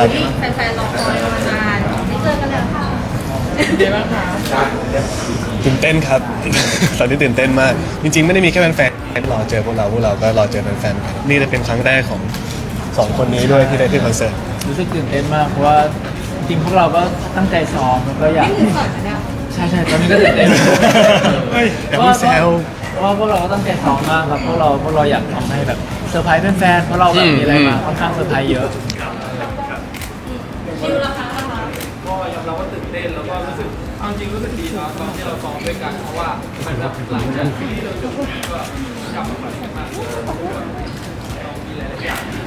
ครับ ที่แฟนๆรอคอยมานานได้เจอกันแล้วค่ะเดี๋ยวบ้างคะตื่นเต้นครับ ตอนนี้ตื่นเต้นมาก จริง ๆ ไม่ได้มีแค่แฟนๆรอเจอพวกเราพวกเราก็รอเจอแฟนๆกันนี่จะเป็นครั้งแรกของสองคนนี้ด้วยที่ได้ขึ้นคอนเสิร์ตรู้สึกตื่นเต้นมากเพราะว่าจริงๆพวกเราก็ตั้งใจซ้อมแล้วก็อยากนี่คือสดนะเนี่ยใช่ใช่ตอนนี้ก็ตื่นเต้นเฮ้ยอย่าเพิ่งแซว เพราะว่าพวกเราก็ตั้งใจซ้อมมากครับพวกเราพวกเราอยากทำให้แบบเซอร์ไพรส์แฟนๆเพราะเราแบบมีอะไรมาค่อนข้างเซอร์ไพรส์เยอะ คิวละครั้งละคะ ก็ยอมรับว่าตื่นเต้นแล้วก็รู้สึกเอาจ ริงรู้สึกดีเนาะตอนที่เราซ้อมด้วยกันเพราะว่าเหมือนแบบหลังจากที่เราจบก็กลับมาปฏิบัติงานเรามีหลายๆอย่างที่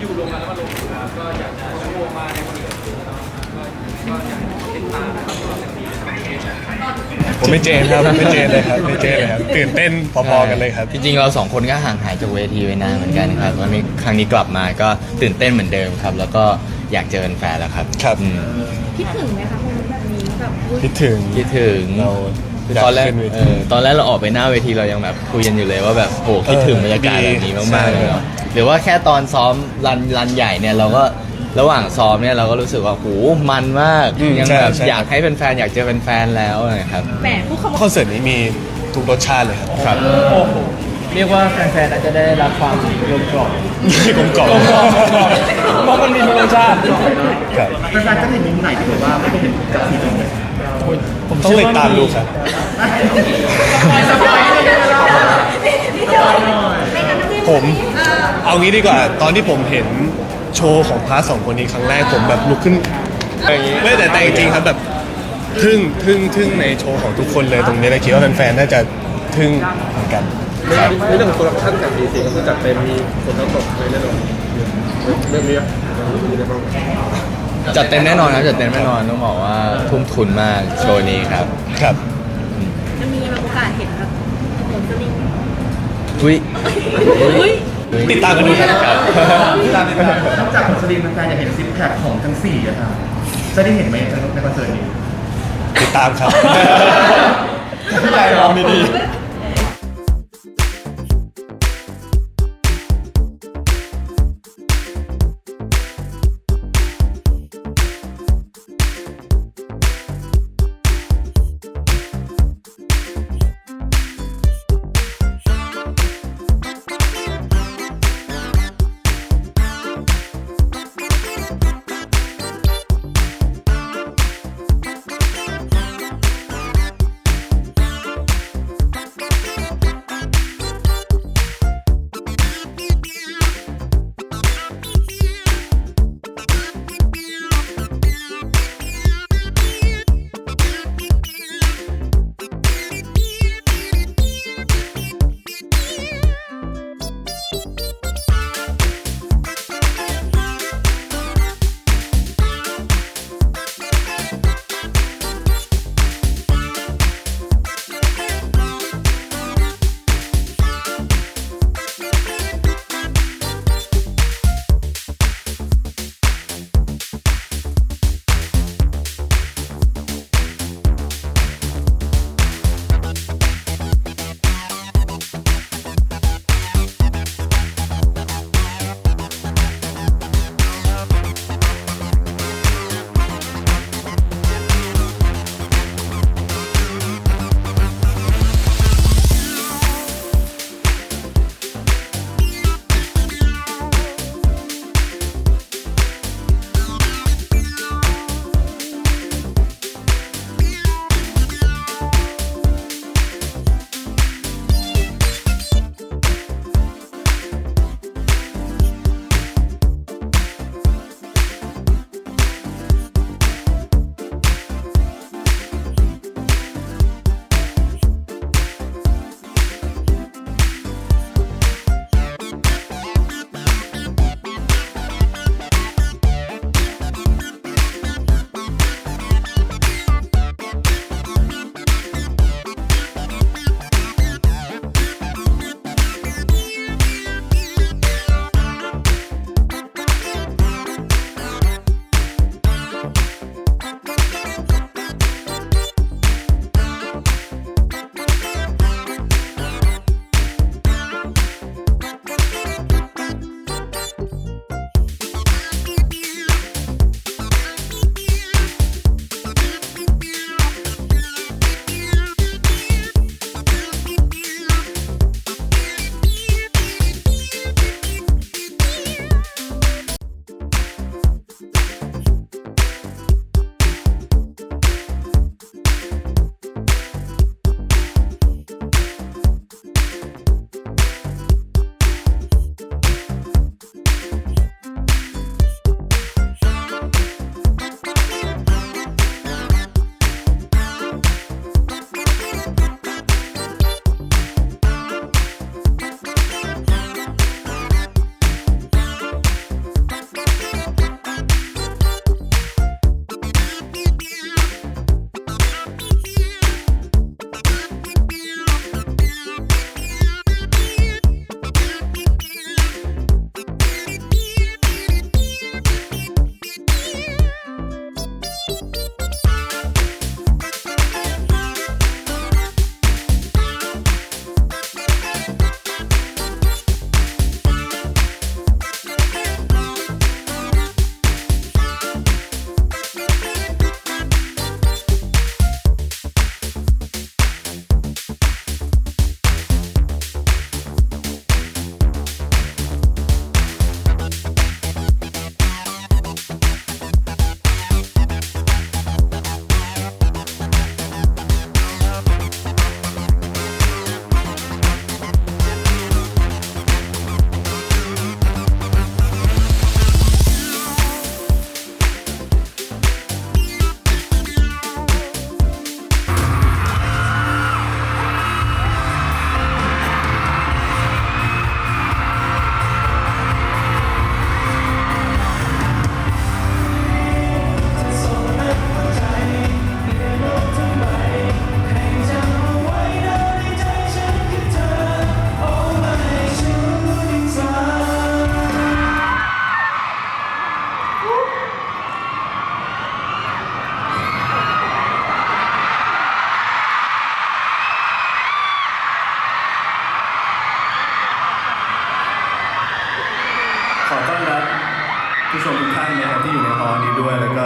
อยู่รวมกันแล้วมาลงตัวก็อยากจะรวมมาในวันเกิดเนาะก็ก็อยากให้ติดตามนะครับตัวเต็มที่นะครับผมไม่เจนครับไม่เจนเลยครับไม่เจนเลยครับตื่นเต้นพอๆกันเลยครับ จริงๆเราสองคนก็ห่างหายจากเวทีไปนานเหมือนกันครับวันนี้ครั้งนี้กลับมาก็ตื่นเต้นเหมือนเดิมครับ แล้วก็อยากเจอแฟนแล้วครับ ครับอืมคิดถึงไหมคะโมเมนต์ แบบนี้แบบอุ๊ยคิดถึง คิดถึงเราอยากตอนแรกขึ้นเวที เออตอนแรกเราออกไปหน้าเวทีเรายังแบบคุยกันอยู่เลยว่าแบบโหคิดถึงเออบรรยากาศดีแบบนี้มากๆใช่เลยเนาะหรือว่าแค่ตอนซ้อมรันรันใหญ่เนี่ยเราก็ระหว่างซ้อมเนี่ยเราก็รู้สึกว่าโหมันมากอืมยังใช่แบบใช่ อยากให้แฟนๆอยากเจอแฟนๆแล้วนะครับ แหมพูดคำว่าคอนเสิร์ตนี้มีทุกรสชาติเลยครับครับโอ้โหเรียกว่าแฟนๆอาจจะได้รับความกลมกล่อมกลมกล่อมเพราะมันมีรสชาติครับ แฟนๆจะเห็นมุมไหนที่แบบว่าไม่ได้เห็นจากซีรีส์ ผมต้องเชื่อติดว่าตามดูครับผมเอางี้ดีกว่าตอนที่ผมเห็นโชว์ของพาร์ทสองคนนี้ครั้งแรกผมแบบลุกขึ้นอย่างนี้ไม่แต่แต่จริงๆครับแบบทึ่งทึ่งทึ่งในโชว์ของทุกคนเลยตรงนี้นะคิดว่าแฟนๆน่าจะทึ่งเหมือนกันในเรื่องของโปรดักชั่นกับดีซีก็จัดเต็มมีคนทั้งตกเลยแน่นอนเรื่องนี้มีอะไรบ้าง จัดเต็มแน่นอนครับจัดเต็มแน่นอนต้องบอกว่าทุ่มทุนมากโชว์นี้ครับครับ จะมีโอกาสเห็นแบบผลสลิงอุ้ยอุ้ยติดตามกันดูครับนอกจากผลสลิมแฟนๆอยากเห็นซิปแพคของทั้งสี่อะค่ะจะได้เห็นไหมในคอนเสิร์ตนี้ติดตามครับ ใจลองดี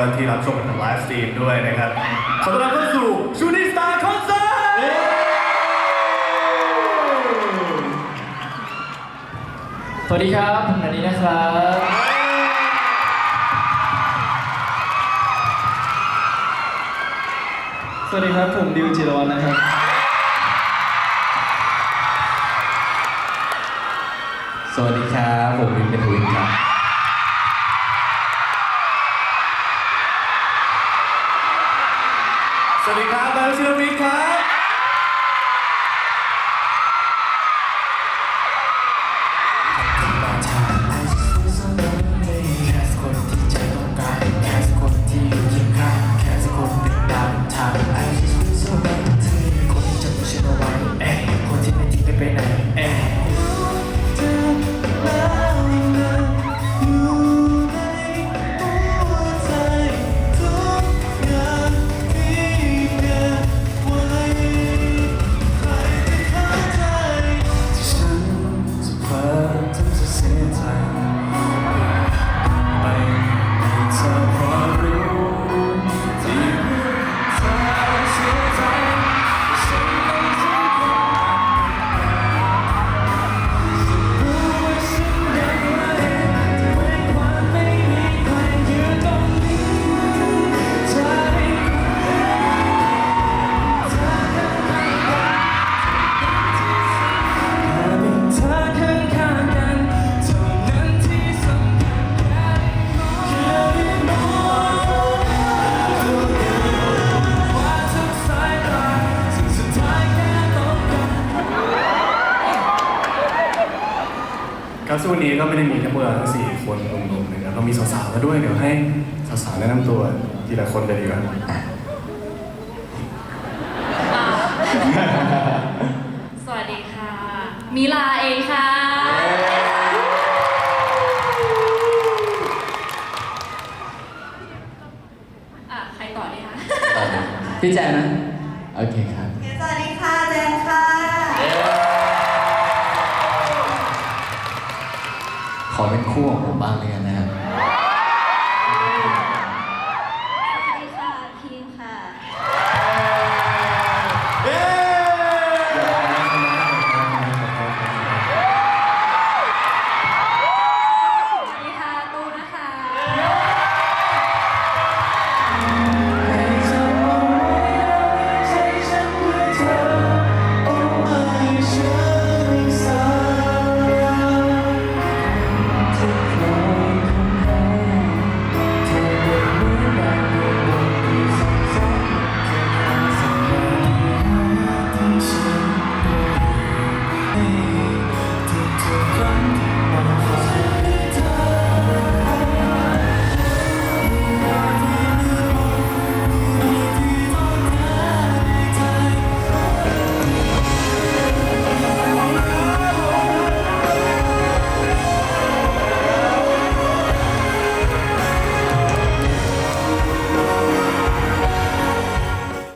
ก็ที่รับชมทางไลฟ์สตรีมด้วยนะครับขอต้อนรับเข้าสู่ชูนิสตาร์คอนเสิร์ตสวัสดีครับผมนันนี้นะครับ สวัสดีครับผมดิวจิรวัฒน์นะครับ สวัสดีครับผมวินเป็นทวินครับ สวัสดีครับบาชิรวิกครับ ทีละคนเลยดีกว่าสวัสดีค่ะ มิลาเองค่ะ อะ ใครต่อดีคะ พี่แจนะ โอเคครับ สวัสดีค่ะแจนค่ะ ขอเป็นคู่ของผมบ้างเลยกันนะครับ